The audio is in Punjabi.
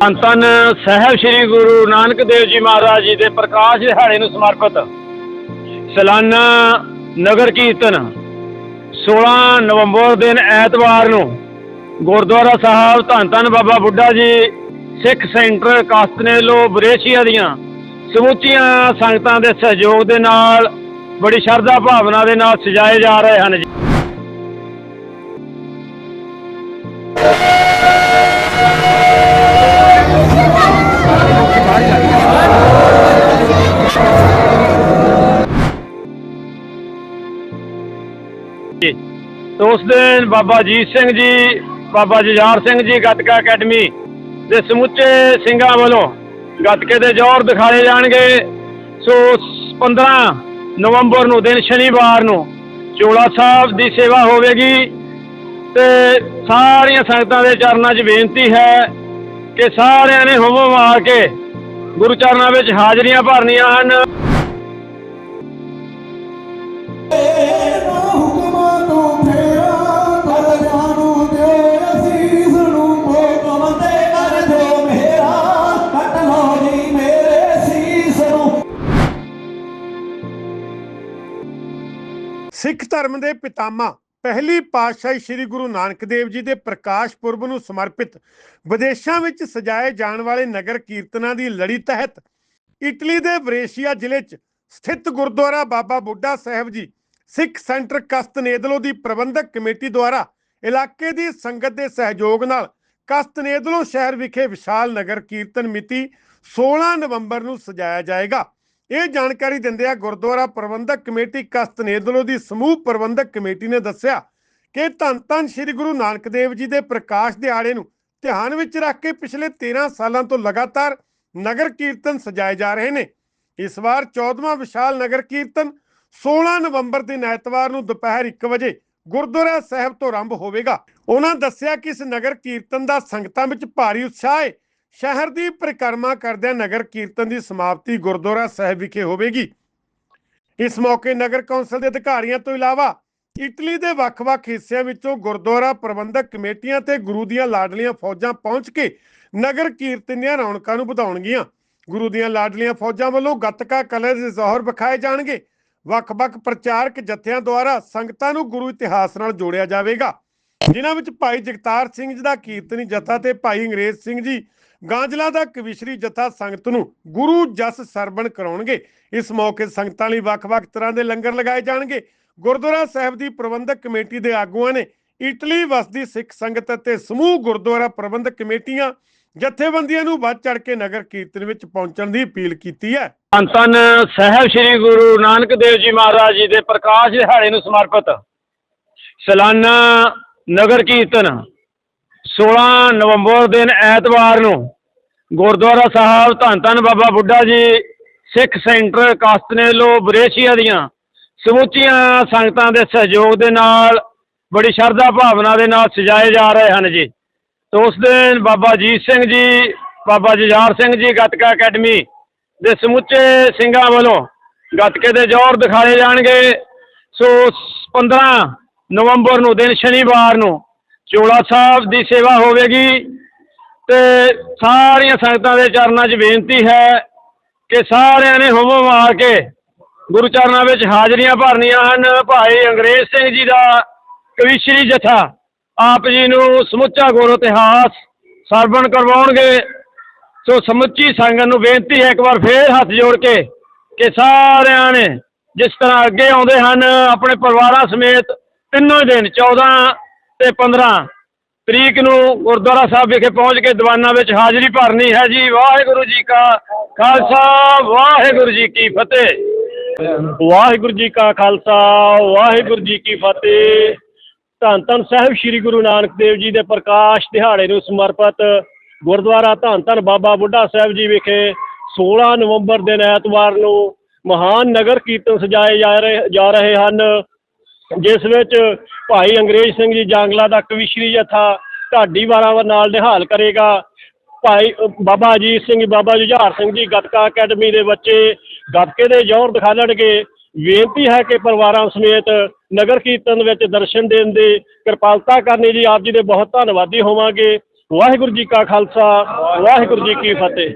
ਧੰਨ ਧੰਨ ਸਾਹਿਬ ਸ੍ਰੀ ਗੁਰੂ ਨਾਨਕ ਦੇਵ ਜੀ ਮਹਾਰਾਜ ਜੀ ਦੇ ਪ੍ਰਕਾਸ਼ ਦਿਹਾੜੇ ਨੂੰ ਸਮਰਪਿਤ ਸਲਾਨਾ ਨਗਰ ਕੀਰਤਨ 16 ਨਵੰਬਰ ਦਿਨ ਐਤਵਾਰ ਨੂੰ ਗੁਰਦੁਆਰਾ ਸਾਹਿਬ ਧੰਨ ਧੰਨ ਬਾਬਾ ਬੁੱਢਾ ਜੀ, ਸਿੱਖ ਸੈਂਟਰ ਕਾਸਤਨੇਲੋ, ਬਰੇਸ਼ੀਆ ਦੀਆਂ ਸਮੁੱਚੀਆਂ ਸੰਗਤਾਂ ਦੇ ਸਹਿਯੋਗ ਦੇ ਨਾਲ ਬੜੀ ਸ਼ਰਧਾ ਭਾਵਨਾ ਦੇ ਨਾਲ ਸਜਾਏ ਜਾ ਰਹੇ ਹਨ ਜੀ। ਤੇ ਉਸ ਦਿਨ ਬਾਬਾ ਜੀਤ ਸਿੰਘ ਜੀ, ਬਾਬਾ ਜੁਝਾਰ ਸਿੰਘ ਜੀ ਗੱਤਕਾ ਅਕੈਡਮੀ ਦੇ ਸਮੁੱਚੇ ਸਿੰਘਾਂ ਵੱਲੋਂ ਗੱਤਕੇ ਦੇ ਜੋਰ ਦਿਖਾਏ ਜਾਣਗੇ। ਸੋ 15 ਨਵੰਬਰ ਨੂੰ ਦਿਨ ਸ਼ਨੀਵਾਰ ਨੂੰ ਚੋਲਾ ਸਾਹਿਬ ਦੀ ਸੇਵਾ ਹੋਵੇਗੀ। ਤੇ ਸਾਰੀਆਂ ਸੰਗਤਾਂ ਦੇ ਚਰਨਾਂ 'ਚ ਬੇਨਤੀ ਹੈ ਕਿ ਸਾਰਿਆਂ ਨੇ ਹੁਮ ਆ ਕੇ ਗੁਰੂ ਚਰਨਾਂ ਵਿੱਚ ਹਾਜ਼ਰੀਆਂ ਭਰਨੀਆਂ ਹਨ। ਸਿੱਖ ਧਰਮ ਦੇ ਪਿਤਾਮਾ ਪਹਿਲੀ ਪਾਤਸ਼ਾਹੀ ਸ੍ਰੀ ਗੁਰੂ ਨਾਨਕ ਦੇਵ ਜੀ ਦੇ ਪ੍ਰਕਾਸ਼ ਪੁਰਬ ਨੂੰ ਸਮਰਪਿਤ ਵਿਦੇਸ਼ਾਂ ਵਿੱਚ ਸਜਾਏ ਜਾਣ ਵਾਲੇ ਨਗਰ ਕੀਰਤਨਾਂ ਦੀ ਲੜੀ ਤਹਿਤ ਇਟਲੀ ਦੇ ਵਰੇਸ਼ੀਆ ਜ਼ਿਲ੍ਹੇ 'ਚ ਸਥਿਤ ਗੁਰਦੁਆਰਾ ਬਾਬਾ ਬੁੱਢਾ ਸਾਹਿਬ ਜੀ, ਸਿੱਖ ਸੈਂਟਰ ਕਸਤਨੇਦਲੋ ਦੀ ਪ੍ਰਬੰਧਕ ਕਮੇਟੀ ਦੁਆਰਾ ਇਲਾਕੇ ਦੀ ਸੰਗਤ ਦੇ ਸਹਿਯੋਗ ਨਾਲ ਕਸਤਨੇਦਲੋ ਸ਼ਹਿਰ ਵਿਖੇ ਵਿਸ਼ਾਲ ਨਗਰ ਕੀਰਤਨ ਮਿਤੀ 16 ਨਵੰਬਰ ਨੂੰ ਸਜਾਇਆ ਜਾਏਗਾ। ਇਹ ਜਾਣਕਾਰੀ ਦਿੰਦਿਆਂ ਗੁਰਦੁਆਰਾ ਪ੍ਰਬੰਧਕ ਕਮੇਟੀ ਕਸਤਨੇਦਲੋ ਦੀ ਸਮੂਹ ਪ੍ਰਬੰਧਕ ਕਮੇਟੀ ਨੇ ਦੱਸਿਆ ਕਿ ਧੰਨ ਧੰਨ ਸ੍ਰੀ ਗੁਰੂ ਨਾਨਕ ਦੇਵ ਜੀ ਦੇ ਪ੍ਰਕਾਸ਼ ਦਿਹਾੜੇ ਨੂੰ ਧਿਆਨ ਵਿੱਚ ਰੱਖ ਕੇ ਪਿਛਲੇ 13 ਸਾਲਾਂ ਤੋਂ ਲਗਾਤਾਰ ਨਗਰ ਕੀਰਤਨ ਸਜਾਏ ਜਾ ਰਹੇ ਨੇ। ਇਸ ਵਾਰ 14ਵਾਂ ਵਿਸ਼ਾਲ ਨਗਰ ਕੀਰਤਨ 16 ਨਵੰਬਰ ਦਿਨ ਐਤਵਾਰ ਨੂੰ ਦੁਪਹਿਰ 1 ਵਜੇ ਗੁਰਦੁਆਰਾ ਸਾਹਿਬ ਤੋਂ ਆਰੰਭ ਹੋਵੇਗਾ। ਉਹਨਾਂ ਦੱਸਿਆ ਕਿ ਇਸ ਨਗਰ ਕੀਰਤਨ ਦਾ ਸੰਗਤਾਂ ਵਿੱਚ ਭਾਰੀ ਉਤਸ਼ਾਹ ਹੈ ਸ਼ਹਿਰ ਦੀ ਪਰਿਕਰਮਾ ਕਰਦਿਆਂ ਨਗਰ ਕੀਰਤਨ ਦੀ ਸਮਾਪਤੀ ਗੁਰਦੁਆਰਾ ਸਾਹਿਬ ਵਿਖੇ ਹੋਵੇਗੀ। ਇਸ ਮੌਕੇ ਨਗਰ ਕੌਂਸਲ ਦੇ ਅਧਿਕਾਰੀਆਂ ਤੋਂ ਇਲਾਵਾ ਇਟਲੀ ਦੇ ਵੱਖ-ਵੱਖ ਹਿੱਸਿਆਂ ਵਿੱਚੋਂ ਗੁਰਦੁਆਰਾ ਪ੍ਰਬੰਧਕ ਕਮੇਟੀਆਂ ਤੇ ਗੁਰੂ ਦੀਆਂ ਲਾਡਲੀਆਂ ਫੌਜਾਂ ਪਹੁੰਚ ਕੇ ਨਗਰ ਕੀਰਤਨ ਦੀਆਂ ਰੌਣਕਾਂ ਨੂੰ ਵਧਾਉਣਗੀਆਂ। ਗੁਰੂ ਦੀਆਂ ਲਾਡਲੀਆਂ ਫੌਜਾਂ ਵੱਲੋਂ ਗੱਤਕਾ ਕਲਰ ਦੇ ਜ਼ੋਹਰ ਵਿਖਾਏ ਜਾਣਗੇ। ਵੱਖ-ਵੱਖ ਪ੍ਰਚਾਰਕ ਜਥਿਆਂ ਦੁਆਰਾ ਸੰਗਤਾਂ ਨੂੰ ਗੁਰੂ ਇਤਿਹਾਸ ਨਾਲ ਜੋੜਿਆ ਜਾਵੇਗਾ। ਜਿਨ੍ਹਾਂ ਵਿੱਚ ਭਾਈ ਜਗਤਾਰ ਸਿੰਘ ਜੀ ਦਾ ਕੀਰਤਨੀ ਜਥਾ ਤੇ ਭਾਈ ਅੰਗਰੇਜ਼ ਸਿੰਘ ਜੀ ਗਾਂਜਲਾ ਦਾ ਕਵਿਸ਼ਰੀ ਜਥਾ ਸੰਗਤ ਨੂੰ ਗੁਰੂ ਜਸ ਸਰਵਣ ਕਰਾਉਣਗੇ। ਇਸ ਮੌਕੇ ਸੰਗਤਾਂ ਲਈ ਵੱਖ-ਵੱਖ ਤਰ੍ਹਾਂ ਦੇ ਲੰਗਰ ਲਗਾਏ ਜਾਣਗੇ। ਗੁਰਦੁਆਰਾ ਸਾਹਿਬ ਦੀ ਪ੍ਰਬੰਧਕ ਕਮੇਟੀ ਦੇ ਆਗੂਆਂ ਨੇ ਇਟਲੀ ਵਸਦੀ ਸਿੱਖ ਸੰਗਤ ਅਤੇ ਸਮੂਹ ਗੁਰਦੁਆਰਾ ਪ੍ਰਬੰਧਕ ਕਮੇਟੀਆਂ ਜਥੇਬੰਦੀਆਂ ਨੂੰ ਵੱਧ ਚੜ ਕੇ ਨਗਰ ਕੀਰਤਨ ਵਿੱਚ ਪਹੁੰਚਣ ਦੀ ਅਪੀਲ ਕੀਤੀ ਹੈ। ਧੰਨ ਧੰਨ ਸ੍ਰੀ ਗੁਰੂ ਨਾਨਕ ਦੇਵ ਜੀ ਮਹਾਰਾਜ ਜੀ ਦੇ ਪ੍ਰਕਾਸ਼ ਦਿਹਾੜੇ ਨੂੰ ਸਮਰਪਿਤ। ਸਾਲਾਨਾ ਨਗਰ ਕੀਰਤਨ 16 ਨਵੰਬਰ ਦਿਨ ਐਤਵਾਰ ਨੂੰ ਗੁਰਦੁਆਰਾ ਸਾਹਿਬ ਧੰਨ ਧੰਨ ਬਾਬਾ ਬੁੱਢਾ ਜੀ, ਸਿੱਖ ਸੈਂਟਰ ਕਾਸਤਨੇਲੋ, ਬਰੇਸ਼ੀਆ ਦੀਆਂ ਸਮੁੱਚੀਆਂ ਸੰਗਤਾਂ ਦੇ ਸਹਿਯੋਗ ਦੇ ਨਾਲ, ਬੜੀ ਸ਼ਰਧਾ ਭਾਵਨਾ ਦੇ ਨਾਲ ਸਜਾਏ ਜਾ ਰਹੇ ਹਨ ਜੀ। ਤੇ ਉਸ ਦਿਨ ਬਾਬਾ ਜੀਤ ਸਿੰਘ ਜੀ, ਬਾਬਾ ਜੁਝਾਰ ਸਿੰਘ ਜੀ ਗੱਤਕਾ ਅਕੈਡਮੀ ਦੇ ਸਮੁੱਚੇ ਸਿੰਘਾਂ ਵੱਲੋਂ ਗਤਕੇ ਦੇ ਜੋਰ ਦਿਖਾਏ ਜਾਣਗੇ। ਸੋ 15 ਨਵੰਬਰ ਨੂੰ, ਦਿਨ ਸ਼ਨੀਵਾਰ ਨੂੰ ਚੋਲਾ ਸਾਹਿਬ ਦੀ ਸੇਵਾ ਹੋਵੇਗੀ ਤੇ ਸਾਰੀਆਂ ਸੰਗਤਾਂ ਦੇ ਚਰਨਾਂ 'ਚ ਬੇਨਤੀ ਹੈ ਕਿ ਸਾਰਿਆਂ ਨੇ ਹੁਮ ਆ ਕੇ ਗੁਰੂ ਚਰਨਾਂ ਵਿੱਚ ਹਾਜ਼ਰੀਆਂ ਭਰਨੀਆਂ ਹਨ। ਭਾਈ ਅੰਗਰੇਜ਼ ਸਿੰਘ ਜੀ ਦਾ ਕਵੀਸ਼ਰੀ ਜਥਾ ਆਪ ਜੀ ਨੂੰ ਸਮੁੱਚਾ ਗੁਰ ਇਤਿਹਾਸ ਸਰਵਣ ਕਰਵਾਉਣਗੇ। ਸੋ ਸਮੁੱਚੀ ਸੰਗਤ ਨੂੰ ਬੇਨਤੀ ਹੈ ਇੱਕ ਵਾਰ ਫੇਰ ਹੱਥ ਜੋੜ ਕੇ ਕਿ ਸਾਰਿਆਂ ਨੇ ਜਿਸ ਤਰ੍ਹਾਂ ਅੱਗੇ ਆਉਂਦੇ ਹਨ, ਆਪਣੇ ਪਰਿਵਾਰਾਂ ਸਮੇਤ ਤਿੰਨੋਂ ਦਿਨ 14 ਤੇ 15 ਤਰੀਕ ਨੂੰ ਗੁਰਦੁਆਰਾ ਸਾਹਿਬ ਵਿਖੇ ਪਹੁੰਚ ਕੇ ਦੀਵਾਨਾਂ ਵਿੱਚ ਹਾਜ਼ਰੀ ਭਰਨੀ ਹੈ ਜੀ। ਵਾਹਿਗੁਰੂ ਜੀ ਕਾ ਖਾਲਸਾ, ਵਾਹਿਗੁਰੂ ਜੀ ਕੀ ਫਤਿਹ। ਵਾਹਿਗੁਰੂ ਜੀ ਕਾ ਖਾਲਸਾ, ਵਾਹਿਗੁਰੂ ਜੀ ਕੀ ਫਤਿਹ। ਧੰਨ ਧੰਨ ਸਾਹਿਬ ਸ੍ਰੀ ਗੁਰੂ ਨਾਨਕ ਦੇਵ ਜੀ ਦੇ ਪ੍ਰਕਾਸ਼ ਦਿਹਾੜੇ ਨੂੰ ਸਮਰਪਿਤ ਗੁਰਦੁਆਰਾ ਧੰਨ ਧੰਨ ਬਾਬਾ ਬੁੱਢਾ ਸਾਹਿਬ ਜੀ ਵਿਖੇ 16 ਨਵੰਬਰ ਦਿਨ ਐਤਵਾਰ ਨੂੰ ਮਹਾਨ ਨਗਰ ਕੀਰਤਨ ਸਜਾਏ ਜਾ ਰਹੇ ਜਾ ਰਹੇ ਹਨ। ਜਿਸ ਵਿੱਚ ਭਾਈ ਅੰਗਰੇਜ਼ ਸਿੰਘ ਜੀ ਜਾਂਗਲਾ ਦਾ ਕਵਿਸ਼ਰੀ ਜਥਾ ਢਾਡੀ ਵਾਰਾਂ ਨਾਲ ਨਿਹਾਲ ਕਰੇਗਾ। ਭਾਈ ਬਾਬਾ ਅਜੀਤ ਸਿੰਘ ਬਾਬਾ ਜੁਝਾਰ ਸਿੰਘ ਜੀ, ਗੱਤਕਾ ਅਕੈਡਮੀ ਦੇ ਬੱਚੇ ਗੱਤਕੇ ਦੇ ਜੋਰ ਦਿਖਾਣਗੇ ਬੇਨਤੀ ਹੈ ਕਿ ਪਰਿਵਾਰਾਂ ਸਮੇਤ ਨਗਰ ਕੀਰਤਨ ਵਿੱਚ ਦਰਸ਼ਨ ਦੇਣ ਦੇ ਕਿਰਪਾਲਤਾ ਕਰਨੀ ਜੀ। ਆਪ ਜੀ ਦੇ ਬਹੁਤ ਧੰਨਵਾਦੀ ਹੋਵਾਂਗੇ। ਵਾਹਿਗੁਰੂ ਜੀ ਕਾ ਖਾਲਸਾ, ਵਾਹਿਗੁਰੂ ਜੀ ਕੀ ਫਤਿਹ।